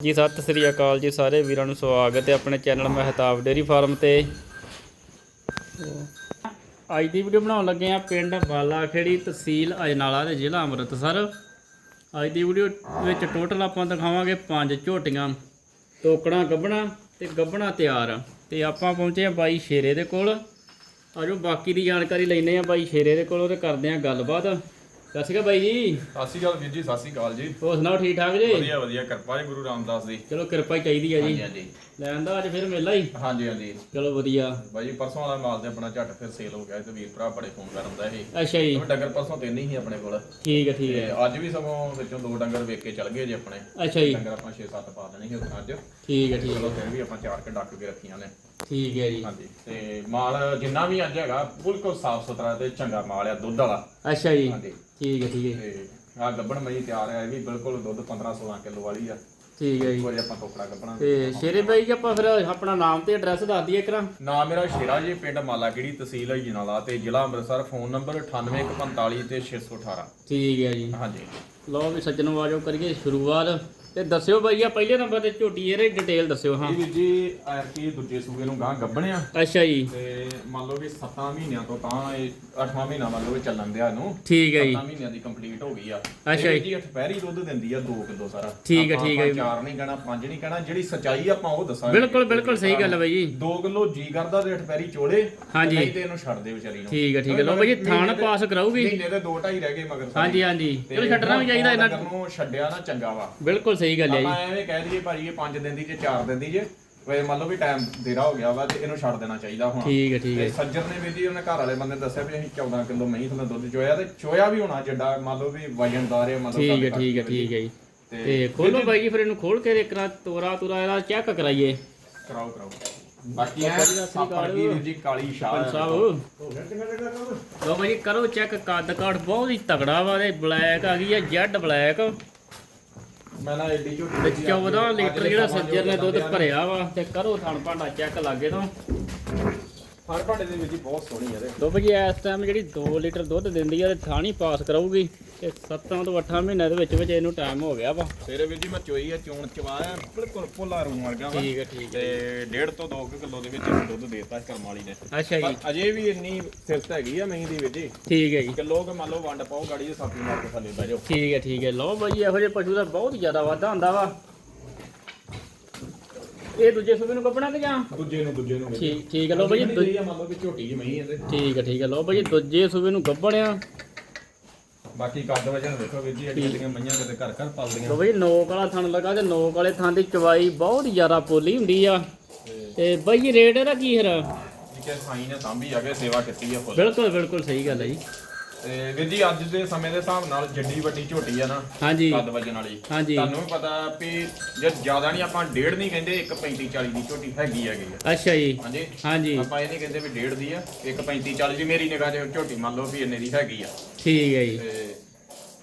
ਜੀ, ਸਤਿ ਸ੍ਰੀ ਅਕਾਲ ਜੀ ਸਾਰੇ ਵੀਰਾਂ ਨੂੰ ਸਵਾਗਤ ਹੈ ਆਪਣੇ ਚੈਨਲ ਮਹਿਤਾਬ ਡੇਰੀ ਫਾਰਮ ਤੇ। ਅੱਜ ਦੀ ਵੀਡੀਓ ਬਣਾਉਣ ਲੱਗੇ ਆ ਪਿੰਡ ਬਾਲਾਖੇੜੀ ਤਹਿਸੀਲ ਅਜਨਾਲਾ ਤੇ ਜ਼ਿਲ੍ਹਾ ਅੰਮ੍ਰਿਤਸਰ। ਅੱਜ ਦੀ ਵੀਡੀਓ ਵਿੱਚ ਟੋਟਲ ਆਪਾਂ ਦਿਖਾਵਾਂਗੇ ਪੰਜ ਝੋਟੀਆਂ ਟੋਕਣਾ ਗੱਬਣਾ ਤੇ ਗੱਬਣਾ ਤਿਆਰ। ਤੇ ਆਪਾਂ ਪਹੁੰਚੇ ਆ ਬਾਈ ਸ਼ੇਰੇ ਦੇ ਕੋਲ। ਆਜੋ ਬਾਕੀ ਦੀ ਜਾਣਕਾਰੀ ਲੈਣੇ ਆ ਬਾਈ ਸ਼ੇਰੇ ਦੇ ਕੋਲੋਂ ਤੇ ਕਰਦੇ ਆ ਗੱਲਬਾਤ। ਸਤਿ ਸ਼੍ਰੀ ਅਕਾਲ ਬਾਈ ਜੀ। ਸਤਿ ਸ਼੍ਰੀ ਅਕਾਲ ਵੀਰ ਜੀ ਸਤਿ ਸ਼੍ਰੀ ਅਕਾਲ ਜੀ। ਹੋਰ ਸੁਣਾਓ ਠੀਕ ਠਾਕ ਜੀ? ਵਧੀਆ ਵਧੀਆ ਕਿਰਪਾ ਜੀ ਗੁਰੂ ਰਾਮਦਾਸ ਦੀ। ਚਲੋ ਕਿਰਪਾ ਹੀ ਚਾਹੀਦੀ ਹੈ ਜੀ। ਹਾਂਜੀ ਲੈਣ ਦਾ ਅੱਜ ਫਿਰ ਮੇਲਾ ਹੀ। ਹਾਂਜੀ ਹਾਂਜੀ। ਚਲੋ ਵਧੀਆ। ਬਾਈ ਪਰਸੋਂ ਵਾਲਾ ਮਾਲ ਤੇ ਆਪਣਾ ਝੱਟ ਫਿਰ ਸੇਲ ਹੋ ਗਿਆ ਤੇ ਵੀਰ ਭਰਾ ਬੜੇ ਫੋਨ ਕਰਨ ਦਾ ਇਹ ਅੱਛਾ ਜੀ। ਡੰਗਰ ਪਰਸੋਂ ਤਿੰਨ ਹੀ ਸੀ ਆਪਣੇ ਕੋਲ। ਠੀਕ ਹੈ ਠੀਕ ਹੈ ਅੱਜ ਵੀ ਸਗੋਂ ਵਿੱਚੋਂ ਦੋ ਡੰਗਰ ਵੇਚ ਕੇ ਚੱਲ ਗਏ ਜੀ ਆਪਣੇ। ਅੱਛਾ ਜੀ। ਡੰਗਰ ਆਪਾਂ 6-7 ਪਾ ਦੇਣੇ ਸੀ ਅੱਜ। ਠੀਕ ਹੈ ਠੀਕ ਚਲੋ ਹੈ ਫਿਰ ਵੀ ਆਪਾਂ ਚਾਰ ਕੇ ਡੱਕ ਕੇ ਰੱਖੀਆਂ ਨੇ। ਠੀਕ ਹੈ ਜੀ। ਹਾਂਜੀ ਤੇ ਮਾਲ ਜਿੰਨਾ ਵੀ ਅੱਜ ਹੈਗਾ ਬਿਲਕੁਲ ਸਾਫ਼ ਸੁਥਰਾ ਤੇ ਚੰਗਾ ਮਾਲ ਆ ਦੁੱਧ ਵਾਲਾ। ਅੱਛਾ ਜੀ। ਹਾਂਜੀ। ਠੀਕ ਹੈ ਠੀਕ ਹੈ। ਤੇ ਆ ਗੱਬਣ ਮਈ ਤਿਆਰ ਹੈ ਇਹ ਵੀ ਬਿਲਕੁਲ ਦੁੱਧ 15-16 ਕਿਲੋ ਵਾਲੀ ਆ। ਠੀਕ ਹੈ ਜੀ। ਵਾਰੀ ਆਪਾਂ ਟੋਕਰਾ ਗੱਬਣਾ ਤੇ ਸ਼ੇਰੇ ਬਾਈ ਜੀ ਆਪਾਂ ਫਿਰ ਆਪਣਾ ਨਾਮ ਤੇ ਐਡਰੈਸ ਦੱਸ ਦਈਏ ਕਰਾਂ ਨਾਮ ਮੇਰਾ ਸ਼ੇਰਾ ਜੀ ਪਿੰਡ ਮਾਲਾਗੜੀ ਤਹਿਸੀਲ ਹੈ ਜਨਾਲਾ ਤੇ ਜ਼ਿਲ੍ਹਾ ਅੰਮ੍ਰਿਤਸਰ ਫੋਨ ਨੰਬਰ 98145 ਤੇ 618 ਠੀਕ ਹੈ ਜੀ। ਹਾਂਜੀ। ਲਓ ਵੀ ਸੱਜਣੋ ਆਜੋ ਕਰੀਏ ਸ਼ੁਰੂਆਤ। ਤੇ ਦੱਸਿਓ ਬਾਈ ਆ ਪਹਿਲੇ ਨੰਬਰ ਤੇ ਝੋਟੀ ਇਹਦੀ ਡਿਟੇਲ ਦੱਸਿਓ ਹਾਂ। ਇਹ ਵੀਰ ਜੀ ਆਰਪੀ ਦੂਜੇ ਸੂਬੇ ਨੂੰ ਗਾਂ ਗੱਬਣਿਆ ਅੱਛਾ ਜੀ। ਤੇ ਮੰਨ ਲਓ ਵੀ 7 ਮਹੀਨਿਆਂ ਤੋਂ ਤਾਂ ਇਹ 8ਵਾਂ ਮਹੀਨਾ ਮੰਨ ਲਓ ਵੀ ਚੱਲਣ ਦਿਆ ਇਹਨੂੰ। ਠੀਕ ਹੈ ਜੀ। 7 ਮਹੀਨਿਆਂ ਦੀ ਕੰਪਲੀਟ ਹੋ ਗਈ ਆ। ਅੱਛਾ ਇਹ ਜੀ। ਅਠਪੈਰੀ ਦੁੱਧ ਦਿੰਦੀ ਆ 2 ਕਿਲੋ ਸਾਰਾ। ਠੀਕ ਹੈ, ਠੀਕ ਹੈ। ਚਾਰ ਨਹੀਂ ਕਹਿਣਾ ਪੰਜ ਨਹੀਂ ਕਹਿਣਾ ਜਿਹੜੀ ਸਚਾਈ ਆਪਾਂ ਉਹ ਦੱਸਾਂਗੇ। ਬਿਲਕੁਲ ਬਿਲਕੁਲ ਸਹੀ ਗੱਲ ਹੈ ਬਾਈ ਜੀ। 2 ਕਿਲੋ ਜੀ ਕਰਦਾ ਤੇ ਅਠਪੈਰੀ ਚੋਲੇ ਹਾਂਜੀ। ਨਹੀਂ ਤੇ ਇਹਨੂੰ ਛੱਡ ਦੇ ਵਿਚਾਰੀ ਨੂੰ। ਠੀਕ ਹੈ ਠੀਕ ਹੈ। ਲਓ ਬਾਈ ਜੀ ਥਾਣ ਪਾਸ ਕਰਾਊਗੀ। ਮਹੀਨੇ ਦੇ 2 2.5 ਰਹਿ ਗਏ ਮਗਰ। ਹਾਂਜੀ ਹਾਂਜੀ। ਚਲੋ ਛੱਡਣਾ ਵੀ ਚਾਹੀਦਾ ਇਹਨਾਂ ਨੂੰ ਛੱਡਿਆ ਨਾ ਚੰਗਾ ਵਾ। ਬਿਲਕੁਲ ਸਹੀ ਗੱਲ ਹੈ ਜੀ। ਆਪਾਂ ਐਵੇਂ ਕਹਿ ਦਈਏ ਭਾਜੀ ਇਹ 5 ਦਿਨ ਦੀ ਜੇ 4 ਦਿਨ ਦੀ ਜੇ ਵੇ ਮੰਨ ਲਓ ਵੀ ਟਾਈਮ ਦੇਰਾ ਹੋ ਗਿਆ ਵਾ ਤੇ ਇਹਨੂੰ ਛੱਡ ਦੇਣਾ ਚਾਹੀਦਾ ਹੁਣ। ਠੀਕ ਹੈ ਠੀਕ ਹੈ। ਤੇ ਸੱਜਰ ਨੇ ਵੀ ਜੀ ਉਹਨੇ ਘਰ ਵਾਲੇ ਬੰਦੇ ਨੇ ਦੱਸਿਆ ਵੀ ਅਸੀਂ 14 ਕਿਲੋ ਮਹੀਂ ਥੱਲੇ ਦੁੱਧ ਚੋਇਆ ਤੇ ਚੋਇਆ ਵੀ ਹੋਣਾ ਜਿੱਡਾ ਮੰਨ ਲਓ ਵੀ ਵਜਨਦਾਰ ਹੈ ਮੰਨ ਲਓ ਠੀਕ ਹੈ ਠੀਕ ਹੈ ਠੀਕ ਹੈ ਜੀ। ਤੇ ਤੇ ਖੋਲੋ ਬਾਈ ਜੀ ਫਿਰ ਇਹਨੂੰ ਖੋਲ ਕੇ ਰਾਂ ਤੋਰਾ ਤੁਰਾ ਇਹਦਾ ਚੈੱਕ ਕਰਾਈਏ। ਕਰਾਓ ਕਰਾਓ। ਬਾਕੀ ਬਾਬਾ ਜੀ ਦਾ ਜੀ ਕਾਲੀ ਸ਼ਾਹ ਸਾਹਿਬ ਲੋ ਬਾਈ ਕਰੋ ਚੈੱਕ ਕੱਦ ਕਾਠ ਬਹੁਤ ਹੀ ਤਗੜਾ ਵਾ ਤੇ ਬਲੈਕ ਆ ਗਈ ਆ ਜੈਡ ਬਲੈਕ ਮੈਂ ਨਾ ਐਡੀ ਝੋਟੀ ਦਿੱਤੀ 14 ਅੱਜ ਲੀਟਰ ਜਿਹੜਾ ਸੱਜਰ ਨੇ ਦੁੱਧ ਭਰਿਆ ਵਾ ਤੇ ਕਰੋ ਥਣ ਭਾਂਡਾ ਚੈੱਕ ਲਾਗੇ ਤੋਂ। ਹਰ ਭਾਂਡੇ ਦੇ ਵਿੱਚ ਹੀ ਬਹੁਤ ਸੋਹਣੀ ਹੈ ਇਹਦੇ ਲੋ ਬਾਈ ਜੀ ਇਸ ਟਾਈਮ ਜਿਹੜੀ 2 ਲੀਟਰ ਦੁੱਧ ਦਿੰਦੀ ਆ ਤੇ ਥਾਣੀ ਪਾਸ ਕਰਾਊਗੀ। ਤੇ 7 ਤੋਂ 8 ਮਹੀਨਿਆਂ ਦੇ ਵਿੱਚ ਵਿੱਚ ਇਹਨੂੰ ਟਾਈਮ ਹੋ ਗਿਆ ਵਾ। ਸਵੇਰੇ ਵੀਰ ਜੀ ਮੈਂ ਚੋਈ ਆ ਚੋਣ ਚਵਾਇਆ ਬਿਲਕੁਲ ਭੁੱਲਾ ਰੂਮ ਵਰਗਾ ਵਾ। ਠੀਕ ਹੈ ਠੀਕ ਹੈ ਤੇ ਡੇਢ ਤੋਂ 2 ਕਿਲੋ ਦੇ ਵਿੱਚ ਦੁੱਧ ਦੇਤਾ ਕਰਮ ਵਾਲੀ ਨੇ। ਅੱਛਾ ਜੀ। ਪਰ ਅਜੇ ਵੀ ਇੰਨੀ ਸਿਫਤ ਹੈਗੀ ਆ ਮਹੀਂ ਦੀ ਵਿੱਚ ਜੀ। ਠੀਕ ਹੈ ਜੀ। ਕਿਲੋ ਕੇ ਮੰਨ ਲਓ ਵੰਡ ਪਾਓ ਗਾੜੀ ਦੇ ਸਾਪੀ ਮਾਰ ਕੇ ਥੱਲੇ ਬਹਿ ਜਾਓ। ਠੀਕ ਹੈ ਠੀਕ ਹੈ ਲਓ ਬਾਈ ਇਹੋ ਜਿਹੇ ਪਸ਼ੂ ਦਾ ਬਹੁਤ ਜ਼ਿਆਦਾ ਵਾਧਾ ਹੁੰਦਾ ਵਾ। ਇਹ ਦੂਜੇ ਸੂਬੇ ਨੂੰ ਕੱਪਣਾ ਕਿ ਜਾਂ? ਦੂਜੇ ਨੂੰ ਦੂਜੇ ਨੂੰ। ਠੀਕ ਠੀਕ ਹੈ ਲਓ ਬਾਈ ਜੀ ਦੂ- ਇਹ ਮੰਨ ਲਓ ਕਿ ਝੋਟੀ ਜੀ ਮਹੀਂ ਇਹਦੇ। ਠੀਕ ਹੈ ਠੀਕ ਹੈ ਲਓ ਬਾਈ ਜੀ ਦੂਜੇ ਸੂਬੇ ਨੂੰ ਗੱਬਣਿਆ ਬਾਕੀ ਕੱਦ ਵਜਨ ਵੇਖੋ ਵੀਰ ਜੀ ਦੀਆਂ ਮਈਆਂ ਕਿਤੇ ਘਰ ਘਰ ਪਲਦੀਆਂ। ਲਓ ਬਾਈ ਨੋਕ ਵਾਲਾ ਥਣ ਲੱਗਾ ਤੇ ਨੋਕ ਵਾਲੇ ਥਣ ਦੀ ਚਵਾਈ ਬਹੁਤ ਜ਼ਿਆਦਾ ਪੋਲੀ ਹੁੰਦੀ ਆ। ਤੇ ਬਾਈ ਜੀ ਰੇਟ ਇਹਦਾ ਕੀ ਹੈ ਠੀਕ ਹੈ ਸਾਈ ਨੇ ਸਾਂਭੀ ਆ ਕੇ ਸੇਵਾ ਕੀਤੀ ਆ ਫੁੱਲ। ਬਿਲਕੁਲ ਬਿਲਕੁਲ ਸਹੀ ਗੱਲ ਹੈ ਜੀ। ਤੇ ਵੀਰ ਜੀ ਅੱਜ ਦੇ ਸਮੇਂ ਦੇ ਹਿਸਾਬ ਨਾਲ ਜਿੱਡੀ ਵੱਡੀ ਝੋਟੀ ਆ ਨਾ ਹਾਂਜੀ। ਕੱਦ ਵਜਨ ਵਾਲੀ ਹਾਂਜੀ। ਤੁਹਾਨੂੰ ਵੀ ਪਤਾ ਵੀ ਜੇ ਜ਼ਿਆਦਾ ਨਹੀਂ ਆਪਾਂ ਡੇਢ ਨਹੀਂ ਕਹਿੰਦੇ 1.35 40 ਦੀ ਝੋਟੀ ਹੈਗੀ ਹੈਗੀ ਆ। ਅੱਛਾ ਜੀ। ਹਾਂਜੀ। ਹਾਂਜੀ। ਆਪਾਂ ਇਹ ਨਹੀਂ ਕਹਿੰਦੇ ਵੀ ਡੇਢ ਦੀ ਆ 1.35 40 ਦੀ ਮੇਰੀ ਨਿਗਾਹ 'ਚ ਝੋਟੀ ਮੰਨ ਲਓ ਵੀ ਇੰਨੇ ਦੀ ਹੈਗੀ ਆ। ਠੀਕ ਹੈ ਜੀ। ਤੇ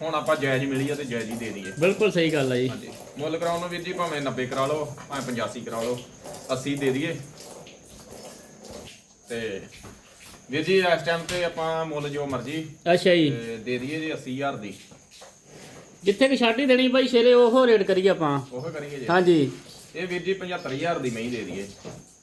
ਹੁਣ ਆਪਾਂ ਜਾਇਜ਼ ਮਿਲੀ ਆ ਤੇ ਜਾਇਜ਼ ਹੀ ਦੇ ਦਈਏ। ਬਿਲਕੁਲ ਸਹੀ ਗੱਲ ਹੈ ਜੀ। ਹਾਂਜੀ। ਮੁੱਲ ਕਰਾਉਣ ਨੂੰ ਵੀਰ ਜੀ ਭਾਵੇਂ 90 ਕਰਾ ਲਓ ਭਾਵੇਂ 85 ਕਰਾ ਲਓ 80 ਦੇ ਦਈਏ। ਤੇ ਵੀਰ ਜੀ ਇਸ ਟਾਈਮ ਤੇ ਆਪਾਂ ਮੁੱਲ ਜੋ ਮਰਜ਼ੀ ਅੱਛਾ ਜੀ। ਤੇ ਦੇ ਦਈਏ ਜੀ 80000 ਦੀ। ਜਿੱਥੇ ਕਿ ਛਾਟੀ ਦੇਣੀ ਬਾਈ ਸ਼ੇਰੇ ਉਹ ਰੇਟ ਕਰੀਏ ਆਪਾਂ। ਉਹ ਕਰੀਏ ਜੀ। ਹਾਂਜੀ। ਇਹ ਵੀਰ ਜੀ 75000 ਦੀ ਮਹੀਂ ਦੇ ਦਈਏ।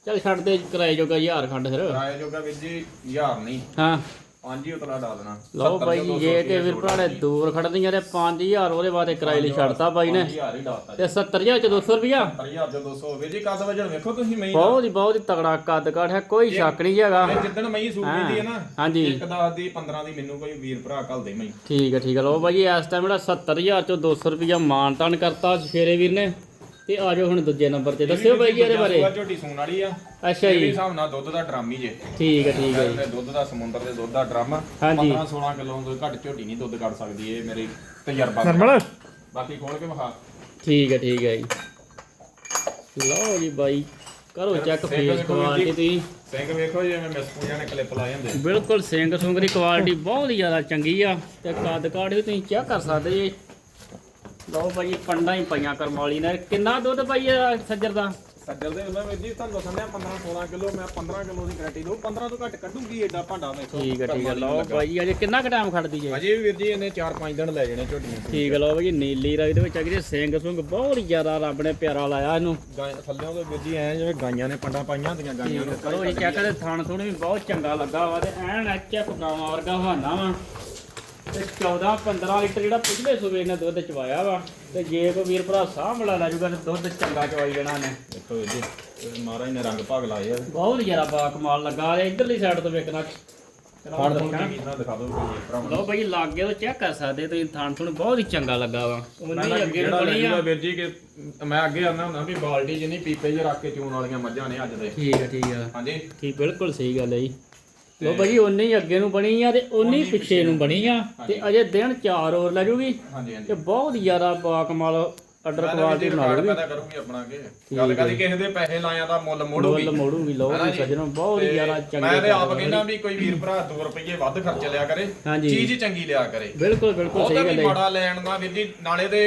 ਚੱਲ ਛੱਡ ਦੇ ਕਿਰਾਏ ਜੋਗਾ ਹਜ਼ਾਰ ਖੰਡ ਫਿਰ। ਕਿਰਾਏ ਜੋਗਾ ਵੀਰ ਜੀ 1000 ਨਹੀਂ। ਹਾਂ। ਪੰਜ ਹੀ ਉਤਲਾ ਡਾ ਦੇਣਾ। ਲਓ 70 ਬਾਈ ਚੋਂ ਜੇ 200 ਕਿ ਵੀਰ ਭਰਾੜੇ ਦੂਰ ਖੜਦੀਆਂ ਤੇ 5000 ਉਹਦੇ ਬਾਅਦ ਕਿਰਾਏ ਲਈ ਛੱਡਤਾ ਬਾਈ ਨੇ। 5000 ਹੀ ਡਾਤਾ ਤੇ 70000 ਚ 200 ਰੁਪਿਆ 70000 ਦੇ 200 ਵੀਰ ਜੀ ਕੱਦ ਵਜਣ ਵੇਖੋ ਤੁਸੀਂ ਦਾ। ਬਹੁਤ ਹੀ ਬਹੁਤ ਹੀ ਤਗੜਾ ਕੱਦ ਕਾਠ ਹੈ ਕੋਈ ਸ਼ੱਕ ਨਹੀਂ ਹੈਗਾ। ਜਿੱਦਣ ਮਹੀਂ ਸੂਟ ਦੀ ਹੈ ਨਾ ਹਾਂਜੀ। ਇੱਕ 10 ਦੀ 15 ਦੀ ਮੈਨੂੰ ਕੋਈ ਵੀਰ ਭਰਾ ਘੱਲ ਦੇ ਮਹੀਂ। ਠੀਕ ਹੈ ਠੀਕ ਹੈ। ਲਓ ਬਾਈ ਜੀ ਇਸ ਟਾਈਮ ਜਿਹੜਾ 70000 ਚੋਂ 200 ਰੁਪਿਆ ਮਾਨ ਤਾਨ ਕਰਤਾ ਸ਼ੇਰੇ ਵੀਰ ਨੇ। ਤੇ ਆ ਜਾਓ ਹੁਣ ਦੂਜੇ ਨੰਬਰ ਤੇ। ਦੱਸਿਓ ਬਾਈ ਜੀ ਇਹਦੇ ਬਾਰੇ। ਸੂਆ ਝੋਟੀ ਸੂਣ ਵਾਲੀ ਆ ਅੱਛਾ ਜੀ। ਹਿਸਾਬ ਨਾਲ ਦੁੱਧ ਦਾ ਡਰਮ ਹੀ ਜੇ। ਠੀਕ ਹੈ ਠੀਕ ਹੈ ਜੀ। ਦੁੱਧ ਦਾ ਸਮੁੰਦਰ ਦੇ ਦੁੱਧ ਦਾ ਡਰਮ। ਹਾਂਜੀ। 15 16 ਕਿਲੋ ਤੋਂ ਘੱਟ ਝੋਟੀ ਨਹੀਂ ਦੁੱਧ ਕੱਢ ਸਕਦੀ ਇਹ ਮੇਰੀ ਤਜਰਬਾ ਬਾਕੀ ਖੋਲ ਕੇ ਵਿਖਾ। ਠੀਕ ਹੈ ਠੀਕ ਹੈ ਜੀ। ਲਓ ਜੀ ਬਾਈ ਕਰੋ ਚੈੱਕ ਫੇਸ ਕੁਆਲਿਟੀ। ਤੁਸੀਂ। ਸਿੰਘ ਵੇਖੋ ਜਿਵੇਂ ਮਿਸ ਪੂਜਾ ਨੇ ਕਲਿੱਪ ਲਾਏ ਹੁੰਦੇ ਬਿਲਕੁਲ ਸਿੰਘ ਸੁੰਗ ਦੀ ਕੁਆਲਿਟੀ ਬਹੁਤ ਹੀ ਜ਼ਿਆਦਾ ਚੰਗੀ ਆ। ਤੇ ਕੱਦ ਕਾਠ ਵੀ ਤੁਸੀਂ ਚੈੱਕ ਕਰ ਸਕਦੇ ਜੀ। ਲਓ ਭਾਈ ਪੰਡਾਂ ਹੀ ਪਈਆਂ ਕਰਮ ਵਾਲੀ ਨੇ। ਕਿੰਨਾ ਦੁੱਧ ਪਾਈ ਆ ਸੱਜਰ ਦਾ? ਸੱਜਰ ਦੇ ਹੁੰਦਾ ਵੀਰ ਜੀ ਤੁਹਾਨੂੰ ਦੱਸਣਿਆ 15 16 ਕਿਲੋ ਮੈਂ 15 ਕਿਲੋ ਦੀ ਗਾਰੰਟੀ ਦਊ। 15 ਤੋਂ ਘੱਟ ਕੱਢੂਗੀ ਏਡਾ ਭਾਂਡਾ ਮੈਥੋਂ ਠੀਕ ਹੈ ਠੀਕ ਹੈ ਲਓ ਜੀ ਅਜੇ ਕਿੰਨਾ ਕੁ ਟਾਈਮ ਖੜਦੀ ਜੇ ਅਜੇ ਵੀ ਵੀਰ ਜੀ ਇਹਨੇ 4-5 ਦਿਨ ਲੈ ਜਾਣੇ ਝੋਟੀਆਂ ਠੀਕ ਲਓ ਜੀ ਨੀਲੀ ਰਾਵੀ ਦੇ ਵਿੱਚ ਗਈ ਸਿੰਘ ਸੁੰਗ ਬਹੁਤ ਜ਼ਿਆਦਾ ਰੱਬ ਨੇ ਪਿਆਰਾ ਲਾਇਆ ਇਹਨੂੰ। ਗਾਂ ਥੱਲਿਆਂ ਦੇ ਵੀਰ ਜੀ ਐ ਜਿਵੇਂ ਗਾਈਆਂ ਨੇ ਪੰਡਾ ਪਾਈਆਂ ਹੁੰਦੀਆਂ ਗਾਈਆਂ ਨੂੰ। ਕਰੋ ਇਹ ਚੈੱਕ ਦੇ ਥਣ ਥੁਣ ਵੀ ਬਹੁਤ ਚੰਗਾ ਲੱਗਾ ਵਾ ਤੇ ਐਨ ਐਚਐਫ ਗਾਵਾਂ ਵਰਗਾ ਹਵਾਨਾ ਵਾ। ਤੇ 14 15 ਲੀਟਰ ਜਿਹੜਾ ਪਿਛਲੇ ਸੂਬੇ ਨੇ ਦੁੱਧ ਚਵਾਇਆ ਵਾ ਤੇ ਜੇ ਕੋਈ ਵੀਰ ਭਰਾ ਸਾਹ ਮਲਾ ਲੈ ਜੂਗਾ ਤੇ ਦੁੱਧ ਚੰਗਾ ਚਵਾਈ ਜਾਣਾ ਨੇ ਦੇਖੋ ਵੀਰ ਜੀ ਇਹ ਮਹਾਰਾਜ ਨੇ ਰੰਗ ਭਾਗ ਲਾਏ ਆ। ਬਹੁਤ ਜ਼ਿਆਦਾ ਬਾ ਕਮਾਲ ਲੱਗਾ ਤੇ ਇਧਰਲੀ ਸਾਈਡ ਤੋਂ ਵੇਖਣਾ। ਫੜ ਫੜ ਕੇ ਕਿੰਨਾ ਦਿਖਾ ਦਿਓ ਵੀਰ ਭਰਾ ਲਓ ਭਾਈ ਲਾਗੇ ਤੋਂ ਚੈੱਕ ਕਰ ਸਕਦੇ ਤੁਸੀਂ ਥਣ ਥੁਣ ਬਹੁਤ ਹੀ ਚੰਗਾ ਲੱਗਾ ਵਾ। ਉਹਨੇ ਅੱਗੇ ਜਿਹੜਾ ਨੂੰ ਬਣੀ ਆ। ਲੱਗੂਗਾ ਵੀਰ ਜੀ ਕਿ ਮੈਂ ਅੱਗੇ ਆਉਂਦਾ ਹੁੰਦਾ ਵੀ ਬਾਲਟੀ ਜਿੰਨੀ ਪੀਪੇ 'ਚ ਰੱਖ ਕੇ ਚੂਨ ਵਾਲੀਆਂ ਮੱਝਾਂ ਨੇ ਅੱਜ ਦੇ। ਠੀਕ ਹੈ ਠੀਕ ਹੈ ਹਾਂਜੀ। ਠੀਕ ਬਿਲਕੁਲ ਸਹੀ ਗੱਲ ਹੈ ਜੀ। ਲੋ ਭਾਈ ਉਨੇ ਹੀ ਅੱਗੇ ਨੂੰ ਬਣੀ ਆ ਤੇ ਉਨੇ ਹੀ ਪਿੱਛੇ ਨੂੰ ਬਣੀ ਆ ਤੇ ਅਜੇ ਦਿਨ 4 ਹੋਰ ਲੈ ਜੂਗੀ। ਹਾਂਜੀ ਹਾਂਜੀ। ਤੇ ਬਹੁਤ ਜ਼ਿਆਦਾ ਬਾ ਕਮਾਲ ਆਰਡਰ ਕੁਆਲਿਟੀ ਬਣਾ ਲੂਗੀ। ਪੈਦਾ ਕਰੂਗੀ ਆਪਣਾ ਅੱਗੇ। ਗੱਲ ਕਰੀ ਕਿਸੇ ਦੇ ਪੈਸੇ ਲਾਇਆ ਦਾ ਮੁੱਲ ਮੋੜੂਗੀ। ਮੁੱਲ ਮੋੜੂਗੀ ਲੋ ਵੀ? ਸੱਜਣੋ ਬਹੁਤ ਜ਼ਿਆਦਾ ਮੈਂ ਚੰਗੇ ਤੇ ਆਪ ਕਹਿੰਦਾ ਵੀ ਕੋਈ ਵੀਰ ਭਰਾ 2 ਰੁਪਏ ਵੱਧ ਖਰਚ ਲਿਆ ਕਰੇ ਚੀਜ਼ ਚੰਗੀ ਲਿਆ ਕਰੇ। ਬਿਲਕੁਲ ਬਿਲਕੁਲ ਉਹ ਸਹੀ ਤਾਂ ਗੱਲ ਵੀ ਹੈ। ਮਾੜਾ ਲੈਣ ਦਾ ਵੀਰ ਜੀ ਨਾਲੇ ਤੇ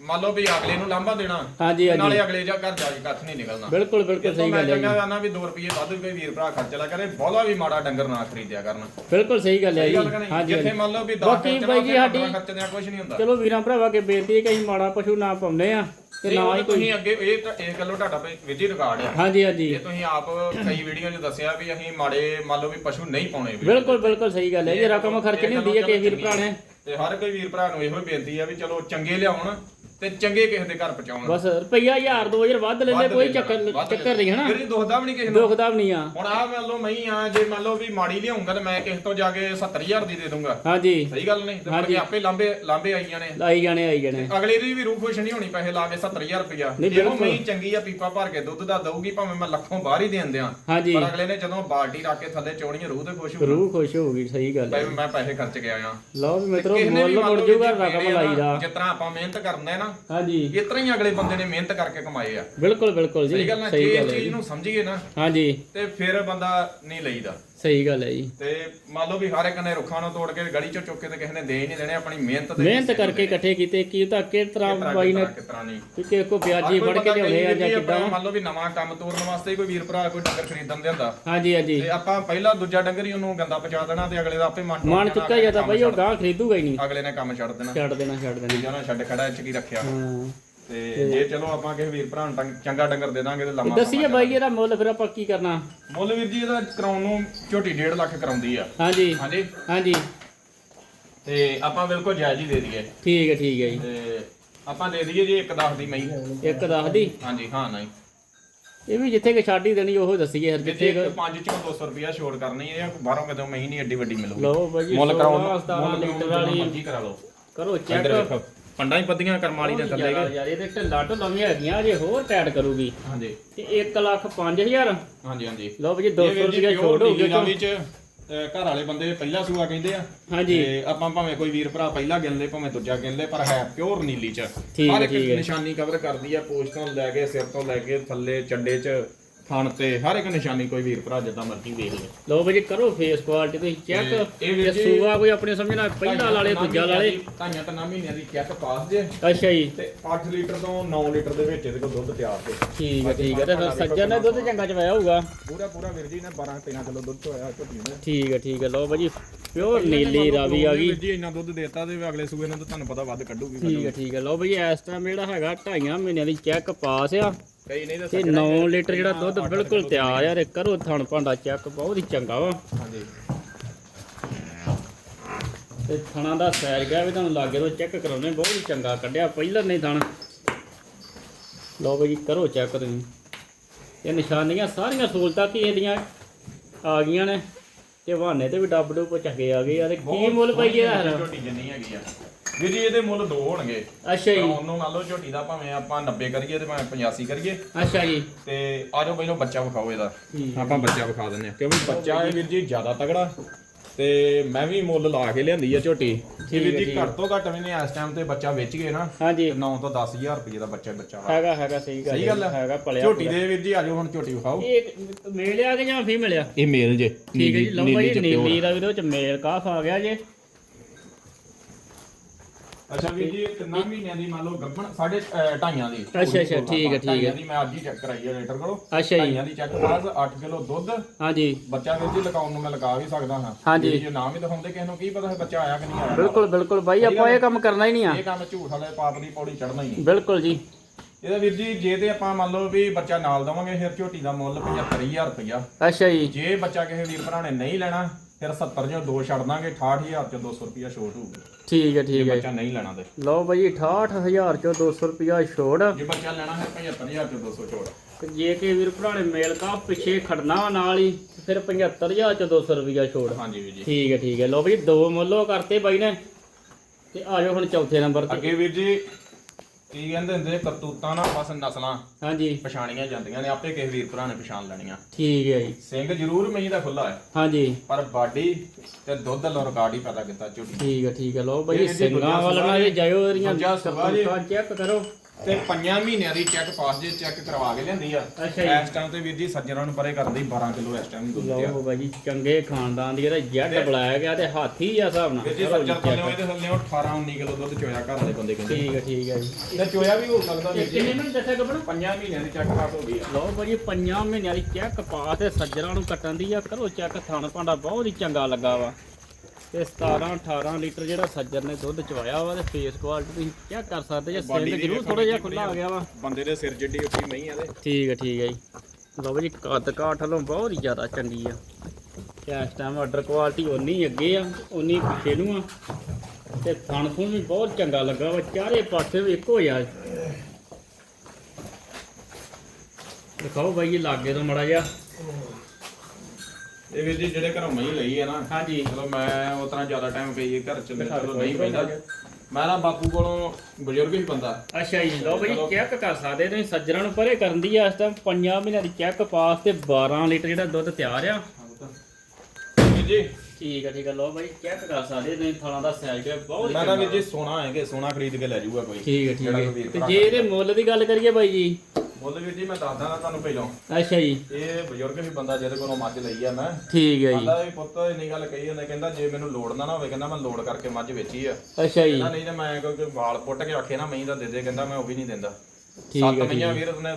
ਮੰਨ ਲਓ ਵੀ ਅਗਲੇ ਨੂੰ ਲਾਂਭਾ ਦੇਣਾ ਹਾਂਜੀ ਹਾਂਜੀ। ਨਾਲੇ ਅਗਲੇ ਜਾ ਘਰ ਜਾ ਕੇ ਕੱਖ ਨਹੀਂ ਨਿਕਲਣਾ। ਬਿਲਕੁਲ ਬਿਲਕੁਲ ਸਹੀ ਮੈਂ ਗੱਲ ਹੈ ਚੰਗਾ ਜੀ। ਜਾਨਾ ਵੀ 2 ਰੁਪਏ ਵੱਧ ਕੋਈ ਵੀਰ ਭਰਾ ਖਰਚ ਲਿਆ ਕਰੇ ਬਹੁਤਾ ਵੀ ਮਾੜਾ ਡੰਗਰ ਨਾ ਖਰੀਦਿਆ ਕਰਨ। ਬਿਲਕੁਲ ਸਹੀ ਗੱਲ ਹੈ ਜੀ। ਕਿ ਹਾਂਜੀ ਜਿੱਥੇ। ਮੰਨ ਲਓ ਵੀ 10 ਬਾਕੀ ਬਾਈ ਜੀ ਸਾਡੀ- 15 ਖਰਚਦਿਆਂ ਕੁਝ ਨਹੀਂ ਹੁੰਦਾ। ਚਲੋ ਵੀਰਾਂ ਭਰਾਵਾ ਕੇ ਬੇਨਤੀ ਹੈ ਕਿ ਅਸੀਂ ਮਾੜਾ ਪਸ਼ੂ ਨਾ ਪਾਉਂਦੇ ਆ ਤੇ ਨਾ ਹੀ ਤੁਸੀਂ ਅੱਗੇ ਇਹ ਤਾਂ ਇਹ ਗੱਲੋਂ ਤੁਹਾਡਾ ਜੀ ਰਿਕਾਰਡ ਆ ਹਾਂਜੀ ਹਾਂਜੀ। ਇਹ ਤੁਸੀਂ ਆਪ ਕਈ ਵੀਡੀਓ 'ਚ ਦੱਸਿਆ ਵੀ ਅਸੀਂ ਮਾੜੇ ਮੰਨ ਲਓ ਵੀ ਪਸ਼ੂ ਨਹੀਂ ਪਾਉਣੇ ਬਿਲਕੁਲ ਬਿਲਕੁਲ ਸਹੀ ਗੱਲ ਹੈ ਜੀ। ਰਕਮ ਖਰਚ ਨਹੀਂ ਹੁੰਦੀ ਹੈ ਕਿਸੇ ਵੀਰ ਭਰਾ ਨੇ। ਤੇ ਹਰ ਕੋਈ ਵੀਰ ਭਰਾ ਨੂੰ ਇਹੋ ਹੀ ਬੇਨਤੀ ਆ ਵੀ ਚਲੋ ਚੰਗੇ ਲਿਆਉਣ ਤੇ ਚੰਗੇ ਕਿਸੇ ਦੇ ਘਰ ਪਹੁੰਚਾਉਣ। ਬਸ ਰੁਪਈਆ 1000 2000 ਵੱਧ ਲੈ ਲੈ ਕੋਈ ਚੱਕਰ ਚੱਕਰ ਨਹੀਂ ਹਨਾ? ਵੀਰ ਜੀ ਦੁਖਦਾ ਵੀ ਨਹੀਂ ਕਿਸੇ ਨੂੰ? ਦੁਖਦਾ ਵੀ ਨਹੀਂ ਆ। ਹੁਣ ਆ ਮੰਨ ਲਓ ਮੈਂ ਆ ਜੇ ਮੰਨ ਲਓ ਵੀ ਮਾੜੀ ਲਿਆਉਂਗਾ ਤੇ ਮੈਂ ਕਿਸੇ ਤੋਂ ਜਾ ਕੇ 70000 ਦੀ ਦੇ ਦੂੰਗਾ। ਹਾਂਜੀ। ਸਹੀ ਗੱਲ ਨਹੀਂ? ਤੇ ਮੁੜ ਆਪੇ ਲਾਂਬੇ ਲਾਂਬੇ ਆਈ ਜਾਣੇ ਆਈ ਜਾਣੇ ਆਈ ਜਾਣੇ। ਅਗਲੇ ਦੀ ਵੀ ਰੂਹ ਖੁਸ਼ ਨਹੀਂ ਹੋਣੀ ਪੈਸੇ ਲਾ ਕੇ 70000 ਰੁਪਇਆ ਨਹੀਂ, ਜੇ ਉਹ ਬਿਲਕੁਲ। ਮਈ ਚੰਗੀ ਆ ਪੀਪਾ ਭਰ ਕੇ ਦੁੱਧ ਦਾ ਦਊਗੀ ਭਾਵੇਂ ਮੈਂ ਲੱਖੋਂ ਬਾਹਰ ਹੀ ਦੇਣ ਦਿਆਂ ਪਰ ਅਗਲੇ ਨੇ ਜਦੋਂ ਬਾਲਟੀ ਰੱਖ ਕੇ ਥੱਲੇ ਚੋੜੀਆਂ ਰੂਹ ਤੇ ਖੁਸ਼ ਹੋ ਰੂਹ ਖੁਸ਼ ਹੋਊਗੀ ਸਹੀ ਗੱਲ ਹੈ। ਮੈਂ ਪੈਸੇ ਖਰਚ ਕੇ ਆਇਆ। ਲਓ ਮਿੱਤਰੋ ਨੇ ਮੁੱਲ ਮੁੜ ਜੂਗਾ ਰਕਮ ਲਾਈ ਨਾ, ਦਾ। ਜਿਸ ਤਰ੍ਹਾਂ ਆਪਾਂ ਮਿਹਨਤ ਕਰਦੇ ਆ ਨਾ ਹਾਂਜੀ। ਇਸ ਤਰ੍ਹਾਂ ਹੀ ਅਗਲੇ ਬੰਦੇ ਨੇ ਮਿਹਨਤ ਕਰਕੇ ਕਮਾਏ ਆ। ਬਿਲਕੁਲ ਬਿਲਕੁਲ ਜੀ। ਸਹੀ ਗੱਲ ਨਾ ਜੇ ਇਸ ਚੀਜ਼ ਨੂੰ ਸਮਝੀਏ ਨਾ ਹਾਂਜੀ। ਤੇ ਫਿਰ ਬੰਦਾ ਨਹੀਂ ਲਈਦਾ। ਸਹੀ ਗੱਲ ਹੈ ਜੀ। ਤੇ ਮੰਨ ਲਓ ਵੀ ਹਰ ਇੱਕ ਨੇ ਰੁੱਖਾਂ ਨੂੰ ਤੋੜ ਕੇ ਗਲੀ ਚੋਂ ਚੁੱਕ ਕੇ ਤੇ ਕਿਸੇ ਨੇ ਦੇ ਹੀ ਨਹੀਂ ਦੇਣੇ ਆਪਣੀ ਮਿਹਨਤ ਦੇ ਮਿਹਨਤ ਕਰਕੇ ਇਕੱਠੇ ਕੀਤੇ ਕੀ ਤਾਂ ਕਿਸ ਤਰ੍ਹਾਂ ਬਾਈ ਨੇ ਕਿਸ ਤਰ੍ਹਾਂ ਨਹੀਂ। ਕਿ ਵਿਆਜੀ ਫੜ ਕੇ ਲਿਆਉਣੇ ਆ ਜਾਂ ਕਿੱਦਾਂ? ਮੰਨ ਲਓ ਵੀ ਨਵਾਂ ਕੰਮ ਤੋਰਨ ਵਾਸਤੇ ਕੋਈ ਵੀਰ ਭਰਾ ਕੋਈ ਡੰਗਰ ਖਰੀਦਣ ਦੇ ਹੁੰਦਾ। ਹਾਂਜੀ ਹਾਂਜੀ। ਤੇ ਆਪਾਂ ਪਹਿਲਾਂ ਦੂਜਾ ਡੰਗਰ ਹੀ ਉਹਨੂੰ ਗੰਦਾ ਪਹੁੰਚਾ ਦੇਣਾ ਤੇ ਅਗਲੇ ਦਾ ਆਪੇ ਮਨ ਮਨ ਜਾਣਾ, ਚੁੱਕਾ ਜਾਂਦਾ ਬਾਈ ਉਹ ਗਾਂ ਖਰੀਦੂਗਾ ਹੀ ਨਹੀਂ। ਅਗਲੇ ਨੇ ਕੰਮ ਛੱਡ ਦੇਣਾ। ਛੱਡ ਦੇਣਾ ਛੱਡ ਦੇਣਾ। ਨਾ ਛੱਡ ਖੜਾ ਚ ਕੀ ਰੱਖਿਆ। ਹਾਂ। ਤੇ ਜੇ ਚਲੋ ਆਪਾਂ ਕਿਸੇ ਵੀਰ ਭਰਾ ਨੂੰ ਡੰਗ- ਚੰਗਾ ਡੰਗਰ ਦੇ ਦਾਂਗੇ ਤੇ ਲੰਮਾ ਦੱਸੀਏ ਬਾਈ ਇਹਦਾ ਮੁੱਲ ਫਿਰ ਆਪਾਂ ਕੀ ਕਰਨਾ? ਮੁੱਲ ਵੀਰ ਜੀ ਇਹਦਾ ਕਰਾਉਣ ਨੂੰ ਝੋਟੀ 1.5 ਲੱਖ ਕਰਾਉਂਦੀ ਆ। ਹਾਂਜੀ। ਹਾਂਜੀ? ਹਾਂਜੀ। ਤੇ ਆਪਾਂ ਬਿਲਕੁਲ ਜਾਇਜ਼ ਹੀ ਦੇ ਦਈਏ। ਠੀਕ ਹੈ ਠੀਕ ਹੈ ਜੀ। ਤੇ ਆਪਾਂ ਦੇ ਦਈਏ ਜੀ 1 10 ਦੀ ਮਈ। ਇੱਕ ਦੱਸ ਦੀ? ਹਾਂਜੀ ਹਾਂ ਨਹੀਂ। ਇਹ ਵੀ ਜਿੱਥੇ ਕਿ ਛਾਡੀ ਦੇਣੀ ਉਹ ਦੱਸੀਏ ਹਰ ਜਿੱਥੇ ਜਿੱਥੇ 5 ਚੋਂ 200 ਰੁਪਿਆ ਛੋੜ ਕਰਨੀ ਹੈ ਬਾਹਰੋਂ ਕਿਤੋਂ ਮਹੀਂ ਨਹੀਂ ਐਡੀ ਵੱਡੀ ਮਿਲੂਗੀ। ਲਓ ਬਾਈ ਜੀ ਮੁੱਲ ਕਰਾਉਣ ਨੂੰ 16 ਮੁੱਲ ਲੀਟਰ ਕਰਾਉਣ ਵਾਲੀ ਨੂੰ ਮਰਜ਼ੀ ਕਰਾ ਲਓ। ਕਰੋ ਇੱਧਰ ਚੈੱਕ ਵੇਖੋ ਪੰਡਾਂ ਹੀ ਪੱਤੀਆਂ ਕਰਮ ਵਾਲੀ ਦੇ ਥੱਲੇ ਯਾਰ ਯਾਰ ਇਹਦੇ ਢਿੱਲਾ ਢੁੱਲਾਂ ਵੀ ਹੈਗੀਆਂ ਜੇ ਹੋਰ ਟੈਡ ਕਰੂਗੀ। ਹਾਂਜੀ। ਤੇ 1 ਲੱਖ 5000 ਹਾਂਜੀ ਹਾਂਜੀ। ਲਓ ਵੀ ਜੀ 200 ਰੁਪਏ ਛੋੜ ਹੋਊਗੀ ਨੀਲੀ ਵਿੱਚ ਅਹ, ਘਰ ਵਾਲੇ ਬੰਦੇ ਪਹਿਲਾ ਸੂਆ ਕਹਿੰਦੇ ਆ। ਹਾਂਜੀ। ਤੇ ਆਪਾਂ ਭਾਵੇਂ ਕੋਈ ਵੀਰ ਭਰਾ ਪਹਿਲਾ ਗਿਣ ਲੇ ਭਾਵੇਂ ਦੂਜਾ ਗਿਣ ਲੇ ਪਰ ਹੈ ਪਿਓਰ ਨੀਲੀ ਚ। ਠੀਕ ਹਰ ਇੱਕ। ਨਿਸ਼ਾਨੀ ਕਵਰ ਕਰਦੀ ਆ ਪੋਸਟ ਤੋਂ ਲੈ ਕੇ ਸਿਰ ਤੋਂ ਲੈ ਕੇ ਥੱਲੇ ਚੱਡੇ ਚ। ਥਣ ਤੇ ਹਰ ਇੱਕ ਨਿਸ਼ਾਨੀ ਕੋਈ ਵੀਰ ਭਰਾ ਜਿੱਦਾਂ ਮਰਜ਼ੀ ਵੇਖ ਲੇ ਲਓ ਜੀ ਕਰੋ ਫੇਸ ਕੁਆਲਿਟੀ ਤੁਸੀਂ ਚੈੱਕ ਇਹ ਇਹ ਵੀਰ ਜੀ- ਸੂਆ ਕੋਈ ਆਪਣੇ ਸਮਝਣਾ ਪਹਿਲਾ ਲਾਲੇ ਦੂਜਾ ਲਾਲੇ। ਤਾਈਆਂ ਤਾਂ ਨਾ ਮਹੀਨਿਆਂ ਦੀ ਚੈੱਕ ਪਾਸ ਜੇ। ਅੱਛਾ ਜੀ। ਤੇ 8 ਲੀਟਰ ਤੋਂ 9 ਲੀਟਰ ਦੇ ਵਿੱਚ ਇਹਦੇ ਕੋਲ ਦੁੱਧ ਤਿਆਰ ਤੇ ਠੀਕ ਹੈ ਠੀਕ ਹੈ। ਤੇ ਫਿਰ ਸੱਜਣ ਨੇ ਦੁੱਧ ਚੰਗਾ ਚਵਾਇਆ ਹੋਊਗਾ। ਪੂਰਾ ਪੂਰਾ ਵੀਰ ਜੀ ਨੇ 12 13 ਕਿਲੋ ਦੁੱਧ ਚੋਇਆ ਝੋਟੀ ਨੇ। ਠੀਕ ਹੈ ਠੀਕ ਹੈ। ਲਓ ਬਾਈ ਜੀ ਪਿਓਰ ਨੀਲੀ ਰਾਵੀ ਆ ਗਈ। ਵੀਰ ਜੀ ਇੰਨਾ ਦੁੱਧ ਦੇਤਾ ਤੇ ਅਗਲੇ ਸੂਏ ਨੂੰ ਤਾਂ ਤੁਹਾਨੂੰ ਪਤਾ ਵੱਧ ਕੱਢੂਗੀ ਠੀਕ ਹੈ ਠੀਕ ਹੈ। ਲਓ ਬਈ ਇਸ ਟਾਈਮ ਜਿਹੜਾ ਹੈਗਾ ਢਾਈਆਂ ਮਹੀਨਿਆਂ ਦੀ ਚੈੱਕ ਪਾਸ ਆ। ਕਈ ਨਹੀਂ ਤਾਂ ਤੇ 9 ਲੀਟਰ ਜਿਹੜਾ ਦੁੱਧ ਬਿਲਕੁਲ ਤਿਆਰ ਤੇ ਕਰੋ ਥਣ ਭਾਂਡਾ ਚੈੱਕ ਬਹੁਤ ਹੀ ਚੰਗਾ ਵਾ। ਹਾਂਜੀ। ਤੇ ਥਣਾ ਦਾ ਸਾਈਜ਼ ਗਿਆ ਵੀ ਤੁਹਾਨੂੰ ਲਾਗੇ ਤੋਂ ਚੈੱਕ ਕਰਾਉਣੇ ਬਹੁਤ ਹੀ ਚੰਗਾ ਕੱਢਿਆ ਪਹਿਲਾਂ ਨਹੀਂ ਥਣ। ਲਓ ਬਈ ਕਰੋ ਚੈੱਕ ਤੁਸੀਂ। ਇਹ ਨਿਸ਼ਾਨੀਆਂ ਸਾਰੀਆਂ ਸਹੂਲਤਾਂ ਕੀ ਇਹਦੀਆਂ? ਆ ਗਈਆਂ ਨੇ। ਤੇ ਬਹਾਨੇ ਤੇ ਵੀ ਡੱਬ ਡੁੱਬ ਚੱਕੇ ਆ ਗਏ ਆ ਤੇ ਕੀ ਮੁੱਲ ਪਈ ਇਹਦਾ? ਝੋਟੀ ਜਿੰਨੀ ਹੈਗੀ ਆ। ਵੀਰ ਜੀ ਇਹਦੇ ਮੁੱਲ ਦੋ ਹੋਣਗੇ। ਅੱਛਾ ਜੀ। ਉਹਨੂੰ ਮੰਨ ਲਓ ਝੋਟੀ ਦਾ ਭਾਵੇਂ ਆਪਾਂ 90 ਕਰੀਏ ਤੇ ਭਾਵੇਂ 85 ਕਰੀਏ। ਅੱਛਾ ਜੀ। ਤੇ ਆਜੋ ਪਹਿਲਾਂ ਬੱਚਾ ਵਿਖਾਓ ਇਹਦਾ। ਆਪਾਂ ਬੱਚਾ ਵਿਖਾ ਦਿੰਨੇ ਆ ਕਿਉਂਕਿ ਬੱਚਾ ਇਹ ਵੀਰ ਜੀ ਜ਼ਿਆਦਾ ਤਗੜਾ। ਤੇ ਮੈਂ ਵੀ ਮੁੱਲ ਲਾ ਕੇ ਲਿਆਂਦੀ ਆ ਝੋਟੀ। ਤੇ ਵੀਰ ਜੀ ਘੱਟ ਤੋਂ ਘੱਟ ਵੀ ਨੇ ਇਸ ਟਾਈਮ ਤੇ ਬੱਚਾ ਵੇਚ ਗਏ ਨਾ। ਹਾਂਜੀ। 9 ਤੋਂ 10000 ਰੁਪਏ ਦਾ ਬੱਚਾ ਬੱਚਾ। ਹੈਗਾ ਹੈਗਾ ਸਹੀ ਗੱਲ ਸਹੀ ਗੱਲ ਆ। ਹੈਗਾ ਪਲਿਆ ਝੋਟੀ ਦੇ ਵੀਰ ਜੀ ਆਜੋ ਹੁਣ ਝੋਟੀ ਵਿਖਾਓ। ਇਹ ਮੇਲ ਆ ਕਿ ਜਾਂ ਫੀਮੇਲ ਆ ਇਹ ਮੇਲ ਜੇ। ਠੀਕ ਹੈ ਜੀ ਲਓ ਭਾਈ ਨੀਲੀ ਦਾ ਵੀ ਉਹਦੇ ਵਿੱਚ ਮੇਲ ਕਾਫ ਆ ਗਿਆ ਜੇ। ਅੱਛਾ ਵੀਰ ਜੀ ਕਿੰਨਾ ਮਹੀਨਿਆਂ ਦੀ ਮੰਨ ਲਓ ਗੱਭਣ? ਸਾਡੇ ਅਹ, ਢਾਈਆਂ ਦੀ। ਅੱਛਾ, ਅੱਛਾ, ਠੀਕ ਹੈ, ਠੀਕ ਹੈ। ਢਾਈਆਂ ਦੀ ਮੈਂ ਅੱਜ ਹੀ ਚੈੱਕ ਕਰਾਈ ਹੈ ਰੇਟਰ ਕੋਲੋਂ। ਅੱਛਾ ਜੀ। ਢਾਈਆਂ ਦੀ ਚੈੱਕ ਪਾਸ 8 ਕਿਲੋ ਦੁੱਧ। ਹਾਂਜੀ। ਬੱਚਾ ਵੀਰ ਜੀ ਲਗਾਉਣ ਨੂੰ ਮੈਂ ਲਗਾ ਵੀ ਸਕਦਾ ਹਾਂ। ਹਾਂਜੀ। ਵੀਰ ਜੀ ਨਾਮ ਹੀ ਦਿਖਾਉਂਦੇ ਕਿਸੇ ਨੂੰ ਕੀ ਪਤਾ ਹੈ ਬੱਚਾ ਆਇਆ ਕਿ ਨਹੀਂ ਆਇਆ। ਬਿਲਕੁਲ ਬਿਲਕੁਲ ਬਾਈ ਆਪਾਂ ਇਹ ਕੰਮ ਕਰਨਾ ਹੀ ਨਹੀਂ ਆ। ਇਹ ਕੰਮ ਝੂਠ ਵਾਲੇ ਪਾਪ ਦੀ ਪੌੜੀ ਚੜਨਾ ਹੀ ਨਹੀਂ। ਬਿਲਕੁਲ ਜੀ। ਇਹਦਾ ਵੀਰ ਜੀ ਜੇ ਤੇ ਆਪਾਂ ਮੰਨ ਲਓ ਵੀ ਬੱਚਾ ਨਾਲ ਦਵਾਂਗੇ ਫਿਰ ਝੋਟੀ ਦਾ ਮੁੱਲ 75000 ਰੁਪਇਆ। ਅੱਛਾ ਜੀ। ਜੇ ਬੱਚਾ ਕਿਸੇ ਵੀਰ ਭਰਾ ਨੇ ਨਹੀਂ ਲੈਣਾ ਫਿਰ 70 ਚੋਂ ਦੋ ਛੱਡ ਦਾਂਗੇ 68000 ਚੋਂ 200 ਰੁਪਇਆ ਛੋਟ ਹੋਊਗੀ ਠੀਕ ਹੈ ਜੇ ਠੀਕ ਹੈ। ਬੱਚਾ ਨਹੀਂ ਲੈਣਾ ਤੇ। ਲਓ ਬਾਈ 68000 ਚੋਂ 200 ਰੁਪਿਆ ਛੋੜ ਜੇ ਬੱਚਾ ਲੈਣਾ ਹੈ 75000 ਚੋਂ 200 ਛੋਟ। ਤੇ ਜੇ ਕਿ ਵੀਰ ਭਰਾ ਨੇ ਮੇਲ ਕਾ ਪਿੱਛੇ ਖੜਨਾ ਵਾ ਨਾਲ ਹੀ ਤੇ ਫਿਰ 75000 ਚੋਂ 200 ਰੁਪਿਆ ਛੋੜ ਹਾਂਜੀ ਵੀਰ ਜੀ। ਠੀਕ ਹੈ ਠੀਕ ਹੈ। ਲਓ ਬਾਈ ਦੋ ਮੁੱਲੋ ਕਰਤੇ ਬਾਈ ਨੇ। ਤੇ ਆ ਜਾਓ ਹੁਣ ਚੌਥੇ ਨੰਬਰ ਤੇ। ਅੱਗੇ ਵੀਰ ਜੀ ਕੀ ਕਹਿੰਦੇ ਹੁੰਦੇ ਕਰਤੂਤਾਂ ਨਾਲ ਬਸ ਨਸਲਾਂ ਹਾਂਜੀ। ਪਛਾਣੀਆਂ ਜਾਂਦੀਆਂ ਨੇ ਆਪੇ ਕਿਸੇ ਵੀਰ ਭਰਾ ਨੇ ਪਛਾਣ ਲੈਣੀਆਂ। ਠੀਕ ਹੈ ਜੀ। ਸਿੰਘ ਜ਼ਰੂਰ ਮਹੀਂ ਦਾ ਖੁੱਲਾ ਹੈ। ਹਾਂਜੀ। ਪਰ ਬਾਡੀ ਤੇ ਦੁੱਧ ਦਾ ਰਿਕਾਰਡ ਹੀ ਪੈਦਾ ਕੀਤਾ ਝੋਟੀ ਠੀਕ ਹੈ ਠੀਕ ਹੈ ਲਓ ਬਾਈ ਸਿੰਘਾਂ ਵਾਲਾ ਇਹ ਜਾਇਓ ਇਹਦੀਆਂ। ਚੈੱਕ ਕਰੋ। ਤੇ ਪੰਜਾਂ ਮਹੀਨਿਆਂ ਦੀ ਚੈੱਕ ਪਾਸ ਜੇ ਚੈੱਕ ਕਰਵਾ ਕੇ ਲਿਆਂਦੀ ਆ। ਅੱਛਾ ਜੀ। ਇਸ ਟਾਈਮ ਤੇ ਵੀਰ ਜੀ ਸੱਜਣਾਂ ਨੂੰ ਪਰੇ ਕਰਨ ਦੀ 12 ਕਿਲੋ ਇਸ ਟਾਈਮ ਦੁੱਧ ਆ। ਲਓ ਬਾਈ ਚੰਗੇ ਖਾਨਦਾਨ ਦੀ ਇਹਦਾ ਜੱਟ ਬੁਲਾਇਆ ਗਿਆ ਤੇ ਹਾਥੀ ਆ ਹਿਸਾਬ ਨਾਲ। ਵੀਰ ਜੀ ਚਲੋ ਜੀ, ਸੱਜਣ ਥੱਲੇ ਇਹਦੇ ਥੱਲੇ 18 19 ਕਿਲੋ ਦੁੱਧ ਚੋਇਆ ਘਰ ਦੇ ਬੰਦੇ ਕਹਿੰਦੇ ਠੀਕ ਹੈ ਠੀਕ ਹੈ ਜੀ। ਤੇ ਚੋਇਆ ਵੀ ਹੋ ਸਕਦਾ ਵੀਰ ਜੀ। ਕਿੰਨੇ ਮਿੰਟ ਦੱਸਿਆ ਗੱਬਣ ਪੰਜਾਂ ਮਹੀਨਿਆਂ ਦੀ ਚੈੱਕ ਪਾਸ ਹੋ ਗਈ ਆ। ਲਓ ਬਾਈ ਪੰਜਾਂ ਮਹੀਨਿਆਂ ਦੀ ਚੈੱਕ ਪਾ ਤੇ ਸੱਜਰਾਂ ਨੂੰ ਕੱਟਣ ਦੀ ਆ। ਕਰੋ ਚੈੱਕ ਥਣ ਭਾਂਡਾ ਬਹੁਤ ਹੀ ਚੰਗਾ ਲੱਗਾ ਵਾ। ਤੇ 17 18 ਲੀਟਰ ਜਿਹੜਾ ਸੱਜਰ ਨੇ ਦੁੱਧ ਚਵਾਇਆ ਵਾ ਤੇ ਫੇਸ ਕੁਆਲਿਟੀ ਤੁਸੀਂ ਚੈੱਕ ਕਰ ਸਕਦੇ ਜੇ ਦੀ ਜ਼ਰੂਰ ਥੋੜਾ ਜਿਹਾ ਖੁੱਲਾ ਆ ਗਿਆ ਵਾ। ਬੰਦੇ ਦੇ ਸਿਰ ਜਿੱਡੀ ਉੱਚੀ ਮਹੀਂ ਆ ਤੇ। ਠੀਕ ਹੈ ਠੀਕ ਹੈ ਜੀ। ਲਓ ਜੀ ਕੱਦ ਕਾਠ ਵੱਲੋਂ ਬਹੁਤ ਹੀ ਜ਼ਿਆਦਾ ਚੰਗੀ ਆ। ਇਸ ਟਾਈਮ ਆਰਡਰ ਕੁਆਲਿਟੀ ਉਨੀ ਅੱਗੇ ਆ ਉਨੀ ਪਿੱਛੇ ਨੂੰ ਆ। ਤੇ ਥਣ ਥੁਣ ਵੀ ਬਹੁਤ ਚੰਗਾ ਲੱਗਾ ਵਾ ਚਾਰੇ ਪਾਸੇ ਵੀ ਇੱਕੋ ਹੀ ਆ। ਦਿਖਾਓ ਬਾਈ ਇਹ ਲਾਗੇ ਤੋਂ ਮੜਾ ਜਾ ਇਹ ਵੀਰ ਜੀ ਜਿਹੜੇ ਘਰੋਂ ਮਹੀਂ ਲਈ ਆ ਨਾ ਹਾਂਜੀ। ਚਲੋ ਮੈਂ ਉਹ ਤਰ੍ਹਾਂ ਜ਼ਿਆਦਾ ਟਾਈਮ ਪਈ ਘਰ ਚ ਮੇਰੇ ਕੋਲ ਨਹੀਂ ਪੈਂਦਾ। ਮੈਂ ਨਾ ਬਾਪੂ ਕੋਲੋਂ ਬਜ਼ੁਰਗ ਹੀ ਬੰਦਾ। ਅੱਛਾ ਜੀ ਲਓ ਬਾਈ ਚੈੱਕ ਕਰ ਸਕਦੇ ਤੁਸੀਂ ਸੱਜਰਾਂ ਨੂੰ ਪਰੇ ਕਰਨ ਦੀ ਆ ਇਸ ਟਾਈਮ ਪੰਜਾਂ ਮਹੀਨਿਆਂ ਦੀ ਚੈੱਕ ਪਾਸ ਤੇ 12 ਲੀਟਰ ਜਿਹੜਾ ਦੁੱਧ ਤਿਆਰ ਆ। ਜੀ। ਠੀਕ ਹੈ ਠੀਕ ਹੈ ਲਓ ਬਾਈ ਚੈੱਕ ਕਰ ਸਕਦੇ ਤੁਸੀਂ ਥਾਣਾ ਦਾ ਸਾਈਜ਼ ਬਹੁਤ ਹੀ ਮੈਂ ਤਾਂ ਚੰਗਾ ਵੀਰ ਜੀ ਸੋਨਾ ਹੈ ਕਿ ਸੋਨਾ ਖਰੀਦ ਕੇ ਲੈ ਜਾਊਗਾ ਕੋਈ। ਠੀਕ ਹੈ ਠੀਕ ਹੈ ਵੀਰ ਤੇ ਜੇ ਇਹਦੇ ਮੁੱਲ ਦੀ ਗੱਲ ਕਰੀਏ ਬਾਈ ਜੀ ਮੁੱਲ ਵੀਰ ਜੀ ਮੈਂ ਦੱਸਦਾ ਨਾ ਤੁਹਾਨੂੰ ਪਹਿਲਾਂ। ਅੱਛਾ ਜੀ। ਇਹ ਬਜ਼ੁਰਗ ਵੀ ਬੰਦਾ ਜਿਹਦੇ ਕੋਲੋਂ ਮੱਝ ਲਈ ਆ ਮੈਂ। ਠੀਕ ਹੈ ਜੀ। ਕਹਿੰਦਾ ਵੀ ਪੁੱਤ ਇੰਨੀ ਗੱਲ ਕਹੀ ਉਹਨੇ ਕਹਿੰਦਾ ਜੇ ਮੈਨੂੰ ਲੋੜ ਨਾ ਨਾ ਹੋਵੇ ਕਹਿੰਦਾ ਮੈਂ ਲੋੜ ਕਰਕੇ ਮੱਝ ਵੇਚੀ ਆ। ਅੱਛਾ ਜੀ। ਕਹਿੰਦਾ ਨਹੀਂ ਤੇ ਮੈਂ ਕੋਈ ਵਾਲ ਪੁੱਟ ਕੇ ਆਖੇ ਨਾ ਮਹੀਂ ਦਾ ਦੇ ਦੇ ਕਹਿੰਦਾ ਮੈਂ ਉਹ ਵੀ ਨਹੀਂ ਦਿੰਦਾ। ਠੀਕ ਸੱਤ ਹੈ, ਮਈਆਂ ਵੀਰ ਉਹਨੇ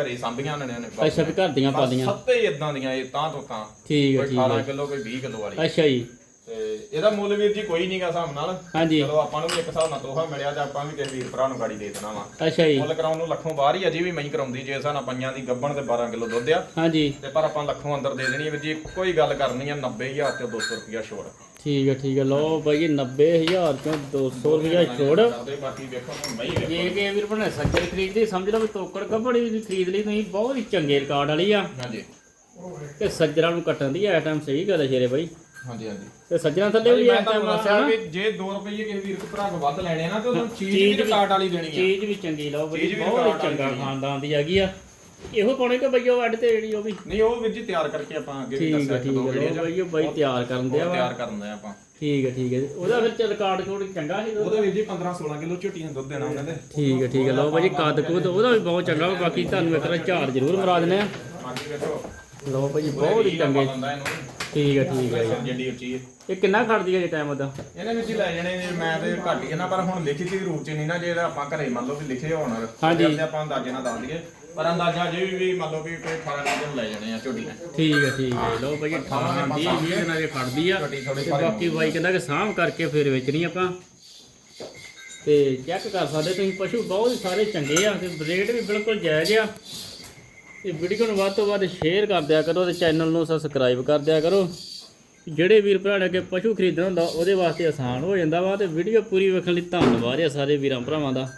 ਘਰੇ ਸਾਂਭੀਆਂ ਨੇ ਨੇ ਅੱਛਾ ਵੀ ਘਰ ਦੀਆਂ ਪਾਲੀਆਂ। ਸੱਤੇ ਹੀ ਇਦਾਂ ਦੀਆਂ ਇਹ ਤਾਂ ਤੋਂ ਤਾਂ ਠੀਕ ਹੈ ਕੋਈ ਠੀਕ 18 ਹੈ। ਕਿਲੋ ਕੋਈ 20 ਕਿਲੋ ਵਾਲੀ। ਅੱਛਾ ਜੀ। ਤੇ ਇਹਦਾ ਮੁੱਲ ਵੀਰ ਜੀ ਕੋਈ ਨਹੀਂਗਾ ਹਿਸਾਬ ਨਾਲ। ਹਾਂਜੀ। ਚਲੋ ਆਪਾਂ ਨੂੰ ਵੀ ਇੱਕ ਹਿਸਾਬ ਨਾਲ ਤੋਹਫਾ ਮਿਲਿਆ ਤੇ ਆਪਾਂ ਵੀ ਕਿਸੇ ਵੀਰ ਭਰਾ ਨੂੰ ਗਾੜੀ ਦੇ ਦੇਣਾ ਵਾ। ਅੱਛਾ ਜੀ। ਮੁੱਲ ਕਰਾਉਣ ਨੂੰ ਲੱਖੋਂ ਬਾਹਰ ਹੀ ਅਜੇ ਵੀ ਮਹੀਂ ਕਰਾਉਂਦੀ ਜੇ ਹਿਸਾਬ ਨਾਲ ਪੰਜਾਂ ਦੀ ਗੱਬਣ ਤੇ 12 ਕਿਲੋ ਦੁੱਧ ਆ। ਹਾਂਜੀ। ਤੇ ਪਰ ਆਪਾਂ ਲੱਖੋਂ ਅੰਦਰ ਦੇ ਦੇਣੀ ਹੈ ਵੀਰ ਜੀ ਕੋਈ ਗੱਲ ਕਰਨੀ ਆ 90000 ਤੇ 200 ਰੁਪਿਆ ਛੋੜ। ਠੀਕ ਹੈ ਠੀਕ ਹੈ ਲਓ ਬਾਈ ਜੀ 90000 ਚੋਂ 200 ਰੁਪਇਆ ਛੋੜ। ਬਾਕੀ ਵੇਖੋ ਹੁਣ ਮਹੀਂ ਵੇਖੋ। ਜੇ ਕਿ ਵੀਰ ਬਣੇ ਸੱਜਰ ਖਰੀਦਦੇ ਸਮਝ ਲਓ ਵੀ ਤੋਕੜ ਕੱਪੜੀ ਵੀ ਖਰੀਦ ਲਈ ਤੁਸੀਂ ਬਹੁਤ ਹੀ ਚੰਗੇ ਰਿਕਾਰਡ ਵਾਲੀ ਆ। ਹਾਂਜੀ। ਤੇ ਸੱਜਰਾਂ ਨੂੰ ਕੱਟਣ ਦੀ ਟਾਈਮ ਸਹੀ ਗੱਲ ਹੈ ਸ਼ੇਰੇ ਬਾਈ। ਹਾਂਜੀ ਹਾਂਜੀ। ਤੇ ਸੱਜਰਾਂ ਥੱਲੇ ਵੀ ਮੈਂ ਐ ਤੁਹਾਨੂੰ ਟਾਈਮ ਦੱਸਿਆ ਵੀ ਜੇ 2 ਰੁਪਏ ਕਿਸੇ ਵੀਰ ਕੋ ਭਰਾ ਕੋ ਵੱਧ ਲੈਣੇ ਆ ਨਾ ਤੇ ਉਹਨੂੰ ਚੀਜ਼ ਵੀ ਕਾਟ ਵਾਲੀ ਦੇਣੀ ਆ। ਚੀਜ਼ ਵੀ ਚੰਗੀ ਲਓ ਬਾਈ ਵੀ ਬਹੁਤ ਹੀ ਰਿਕਾਰਡ ਚੰਗਾ ਵਾਲੀ। ਖਾਨਦਾਨ ਦੀ ਹੈਗੀ ਆ। ਇਹੋ ਪਾਉਣੇ ਕਿ ਬਈਓ ਅੱਡ ਤੇ ਜਿਹੜੀ ਉਹ ਵੀ? ਨਹੀਂ ਉਹ ਵੀਰ ਜੀ ਤਿਆਰ ਕਰਕੇ ਆਪਾਂ ਅੱਗੇ ਵੀ ਠੀਕ ਦੱਸਿਆ ਹੈ ਇੱਕ ਠੀਕ ਦੋ ਹੈ ਵੀਡੀਓ ਚ ਬਾਈ ਤਿਆਰ ਕਰਨ ਦੇ ਉਹ ਆ। ਤਿਆਰ ਕਰਨ ਦੇ ਆਪਾਂ। ਠੀਕ ਹੈ ਠੀਕ ਹੈ ਉਹਦਾ ਫਿਰ ਚ ਰਿਕਾਰਡ ਕੋਡ ਚੰਗਾ ਸੀ ਉਹਦਾ? ਉਹਦੇ? ਵੀਰ ਜੀ 15 16 ਕਿਲੋ ਝੋਟੀਆਂ ਦੁੱਧ ਦੇਣਾ ਉਹਨਾਂ ਦੇ ਠੀਕ ਹੈ ਠੀਕ ਹੈ ਲਓ ਬਾਈ ਕੱਦ ਕੁਦ ਉਹਦਾ ਵੀ ਬਹੁਤ ਚੰਗਾ ਵਾ ਬਾਕੀ ਤੁਹਾਨੂੰ ਇੱਕ ਵਾਰ ਝਾੜ ਜ਼ਰੂਰ ਮਰਾ ਦਿੰਦੇ ਆ। ਬਾਕੀ ਵੇਖੋ। ਲਓ ਬਾਈ ਬਹੁਤ ਹੀ ਚੰਗੇ। ਠੀਕ ਹੈ ਠੀਕ ਹੈ ਉੱਚੀ ਇਹ ਕਿੰਨਾ ਖੜਦੀ ਹੈ ਜੇ ਟਾਈਮ ਉਹਦਾ? ਇਹਨੇ ਵਿੱਚ ਹੀ ਲੈ ਜਾਣੇ ਨੇ ਮੈਂ ਤੇ ਘੱਟ ਹੀ ਨਾ ਪਰ ਹੁਣ ਲਿਖੀ ਦੀ ਰੂਪ ਚ ਨਹੀਂ ਨਾ ਜੇ ਇਹਦਾ ਆਪਾਂ ਘਰੇ ਮੰਨ ਲਓ ਵੀ ਲਿਖੇ ਹੋਣ ਹਾਂਜੀ। ਤੇ ਆਪਾਂ ਅੰਦਾਜ਼ੇ ਨਾਲ ਦੱਸ ਦਈਏ। ਪਰ ਅੰਦਾਜ਼ਾ ਜੇ ਵੀ ਮੰਨ ਲਓ ਵੀ ਕੋਈ 18 ਦਿਨ ਲੈ ਜਾਣੇ ਆ ਝੋਟੀਆਂ ਠੀਕ ਹੈ ਠੀਕ ਹੈ। ਲਓ ਬਾਈ 18 20 20 ਦਿਨਾਂ ਦੇ ਖੜਦੀ ਆ। ਤੇ ਬਾਕੀ ਬਾਈ ਕਹਿੰਦਾ ਕਿ ਸਾਂਭ ਕਰਕੇ ਫਿਰ ਵੇਚਣੀ ਆਪਾਂ। ਤੇ ਚੈੱਕ ਕਰ ਸਕਦੇ ਤੁਸੀਂ ਪਸ਼ੂ ਬਹੁਤ ਸਾਰੇ ਚੰਗੇ ਆ ਤੇ ਰੇਟ ਵੀ ਬਿਲਕੁਲ ਜਾਇਜ਼ ਆ। ਤੇ ਵੀਡੀਓ ਨੂੰ ਵੱਧ ਤੋਂ ਵੱਧ ਸ਼ੇਅਰ ਕਰ ਦਿਆ ਕਰੋ ਤੇ ਚੈਨਲ ਨੂੰ ਸਬਸਕ੍ਰਾਈਬ ਕਰ ਦਿਆ ਕਰੋ। ਜਿਹੜੇ ਵੀਰ ਭਰਾ ਨੇ ਅੱਗੇ ਪਸ਼ੂ ਖਰੀਦਣਾ ਹੁੰਦਾ, ਉਹਦੇ ਵਾਸਤੇ ਆਸਾਨ ਹੋ ਜਾਂਦਾ ਵਾ ਤੇ ਵੀਡੀਓ ਪੂਰੀ ਵੇਖਣ ਲਈ ਧੰਨਵਾਦ ਆ ਸਾਰੇ ਵੀਰਾਂ ਭਰਾਵਾਂ ਦਾ।